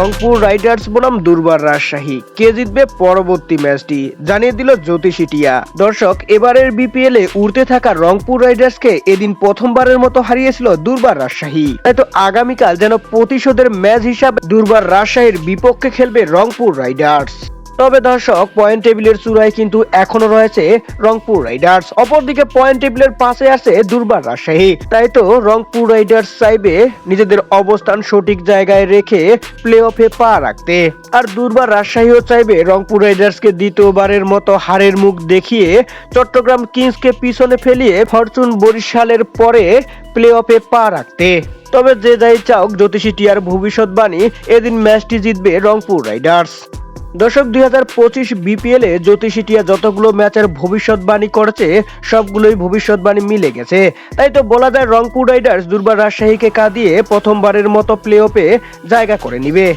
Rangpur Riders বনাম দুর্বার রাজশাহী। কে জিতবে পরবর্তী ম্যাচটি? জানিয়ে দিল জ্যোতিষিটিয়া দর্শক, এবারের বিপিএল এ উড়তে থাকা রংপুর রাইডার্সকে এদিন প্রথমবারের মতো হারিয়েছিল দুর্বার রাজশাহী। তাই তো আগামীকাল যেন প্রতিশোধের ম্যাচ হিসাবে দুর্বার রাজশাহীর বিপক্ষে খেলবে রংপুর রাইডার্স। তবে দর্শক পয়েন্ট টেবিলের চূড়ায় কিন্তু এখনও রয়েছে রংপুর রাইডার্স। অপরদিকে পয়েন্ট টেবিলের পাশে আছে দুর্বার রাজশাহী। তাই তো রংপুর রাইডার্স চাইবে নিজেদের অবস্থান সঠিক জায়গায় রেখে প্লে অফে পা রাখতে। আর দুর্বার রাজশাহীও চাইবে রংপুর রাইডার্সকে দ্বিতীয়বারের মতো হারের মুখ দেখিয়ে চট্টগ্রাম কিংসকে পিছনে ফেলিয়ে ফরচুন বরিশালের পরে প্লে অফে পা রাখতে। তবে যে যাই চাওক জ্যোতিষী টিয়ার ভবিষ্যৎবাণী, এদিন ম্যাচটি জিতবে রংপুর রাইডার্স। দর্শক, দুই হাজার পঁচিশ বিপিএল এ জ্যোতিষিটিয়া যতগুলো ম্যাচের ভবিষ্যৎবাণী করেছে, সবগুলোই ভবিষ্যৎবাণী মিলে গেছে। তাই তো বলা যায়, রংপুর রাইডার্স দুর্বার রাজশাহীকে কাঁদিয়ে প্রথমবারের মতো প্লে অফে জায়গা করে নিবে।